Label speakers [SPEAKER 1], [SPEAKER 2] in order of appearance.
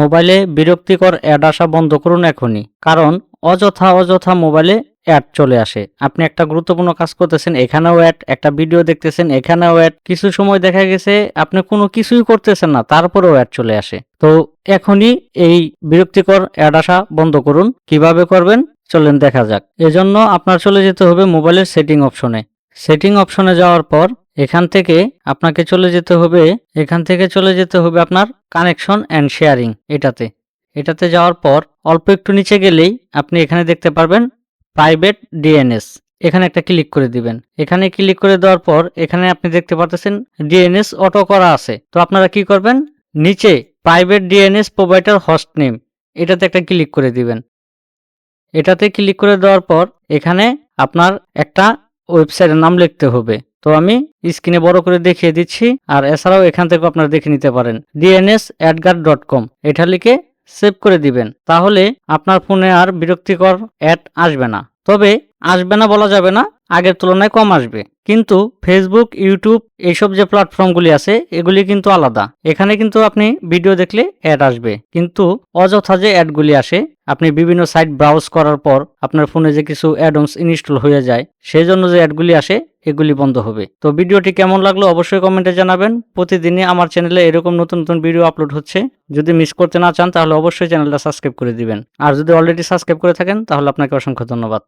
[SPEAKER 1] মোবাইলে বিরক্তিকর অ্যাড আসা বন্ধ করুন এখনই, কারণ অযথা অযথা মোবাইলে অ্যাড চলে আসে। আপনি একটা গুরুত্বপূর্ণ কাজ করতেছেন, এখানেও অ্যাড, একটা ভিডিও দেখতেছেন, এখানেও অ্যাড, কিছু সময় দেখা গেছে আপনি কোনো কিছুই করতেছেন না, তারপরেও অ্যাড চলে আসে। তো এখনই এই বিরক্তিকর অ্যাড আসা বন্ধ করুন। কীভাবে করবেন? চলেন দেখা যাক। এজন্য আপনার চলে যেতে হবে মোবাইলের সেটিং অপশনে। সেটিং অপশনে যাওয়ার পর এখান থেকে আপনাকে চলে যেতে হবে, এখান থেকে চলে যেতে হবে আপনার কানেকশন অ্যান্ড শেয়ারিং এটাতে। এটাতে যাওয়ার পর অল্প একটু নিচে গেলেই আপনি এখানে দেখতে পারবেন প্রাইভেট ডিএনএস এখানে একটা ক্লিক করে দিবেন। এখানে ক্লিক করে দেওয়ার পর এখানে আপনি দেখতে পাচ্ছেন ডিএনএস অটো করা আছে। তো আপনারা কি করবেন? নিচে private DNS provider host name এটাতে একটা ক্লিক করে দিবেন। এটাতে ক্লিক করে দেওয়ার পর এখানে আপনার একটা ওয়েবসাইটের নাম লিখতে হবে। তো আমি স্ক্রিনে বড় করে দেখিয়ে দিচ্ছি, আর এছাড়াও এখান থেকে আপনারা দেখে নিতে পারেন। ডিএনএস অ্যাডগার ডট কম এটা লিখে সেভ করে দিবেন। তাহলে আপনার ফোনে আর বিরক্তিকর অ্যাড আসবে না। তবে আসবে না বলা যাবে না, আগের তুলনায় কম আসবে। কিন্তু ফেসবুক ইউটিউব এইসব যে প্ল্যাটফর্মগুলি আছে, এগুলি কিন্তু আলাদা। এখানে কিন্তু আপনি ভিডিও দেখলে অ্যাড আসবে। কিন্তু অযথা যে অ্যাডগুলি আসে, আপনি বিভিন্ন সাইট ব্রাউজ করার পর আপনার ফোনে যে কিছু অ্যাডন্স ইনস্টল হয়ে যায়, সেই জন্য যে অ্যাডগুলি আসে এগুলি বন্ধ হবে। তো ভিডিওটি কেমন লাগল অবশ্যই কমেন্টে জানাবেন। প্রতিদিনই আমার চ্যানেলে এরকম নতুন নতুন ভিডিও আপলোড হচ্ছে। যদি মিস করতে না চান তাহলে অবশ্যই চ্যানেলটা সাবস্ক্রাইব করে দিবেন। আর যদি অলরেডি সাবস্ক্রাইব করে থাকেন তাহলে আপনাকে অসংখ্য ধন্যবাদ।